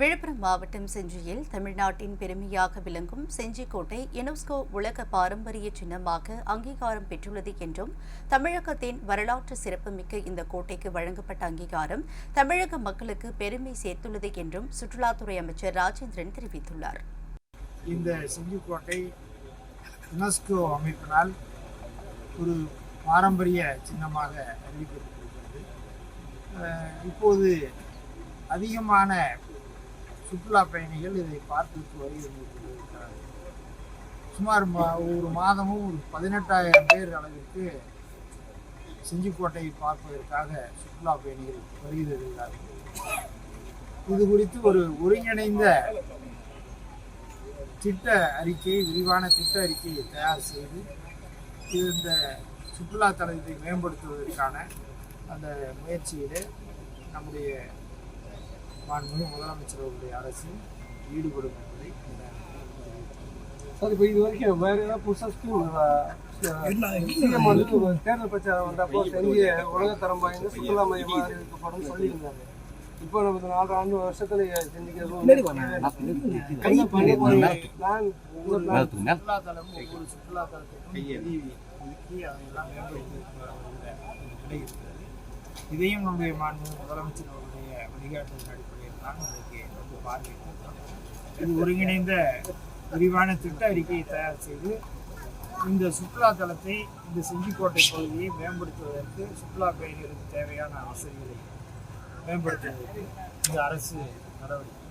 விழுப்புரம் மாவட்டம் செஞ்சியில் தமிழ்நாட்டின் பெருமையாக விளங்கும் செஞ்சிக்கோட்டை யுனெஸ்கோ உலக பாரம்பரிய சின்னமாக அங்கீகாரம் பெற்றுள்ளது என்றும் தமிழகத்தின் வரலாற்று சிறப்புமிக்க இந்த கோட்டைக்கு வழங்கப்பட்ட அங்கீகாரம் தமிழக மக்களுக்கு பெருமை சேர்த்துள்ளது என்றும் சுற்றுலாத்துறை அமைச்சர் ராஜேந்திரன் தெரிவித்துள்ளார். இந்த செஞ்சிக்கோட்டை யுனெஸ்கோ அமைப்பினால் ஒரு பாரம்பரிய சின்னமாக அறிவிக்கப்பட்டிருக்கிறது. இப்போது அதிகமான சுற்றுலா பயணிகள் இதை பார்த்துட்டு வருகை சுமார் ஒரு மாதமும் பதினெட்டாயிரம் பேர் அளவிற்கு செஞ்சிக்கோட்டையை பார்ப்பதற்காக சுற்றுலா பயணிகள் வருகிறார்கள். இது குறித்து ஒரு ஒருங்கிணைந்த திட்ட அறிக்கை விரிவான திட்ட அறிக்கையை தயார் செய்து இது இந்த சுற்றுலா தலத்தை மேம்படுத்துவதற்கான அந்த முயற்சியில் நம்முடைய மாண்புமிகு முதலமைச்சர் அவருடைய அரசு ஈடுபடும் என்பதை சார் இப்போ இது வரைக்கும் வேற ஏதாவது புதுசாக ஸ்கீம் சிஎம் வந்து ஒரு தேர்தல் பிரச்சாரம் வந்தப்போ செஞ்சு உலகத்தரம் வாய்ந்த சுற்றுலா மையமாக இருக்கப்படும் சொல்லியிருந்தாங்க இப்போ நம்ம இந்த நாலு ஆண்டு வருஷத்துல செஞ்சுக்கிறது சுற்றுலா தலம் ஒவ்வொரு சுற்றுலா தலத்திற்கும் நிதி ஒதுக்கி அதையெல்லாம் மேம்படுத்தி நிலை இருக்கிறது இதையும் நம்முடைய மாண்பு முதலமைச்சர் அவருடைய வழிகாட்டுதல் அடிப்படையில் தான் இன்றைக்கு வந்து பார்வையிட்டிருக்கிறோம். இது ஒருங்கிணைந்த விரிவான திட்ட அறிக்கையை தயார் செய்து இந்த சுற்றுலா தலத்தை இந்த செஞ்சிக்கோட்டை பகுதியை மேம்படுத்துவதற்கு சுற்றுலா பயணிகளுக்கு தேவையான வசதிகளை மேம்படுத்துவதற்கு இந்த அரசு நடவடிக்கை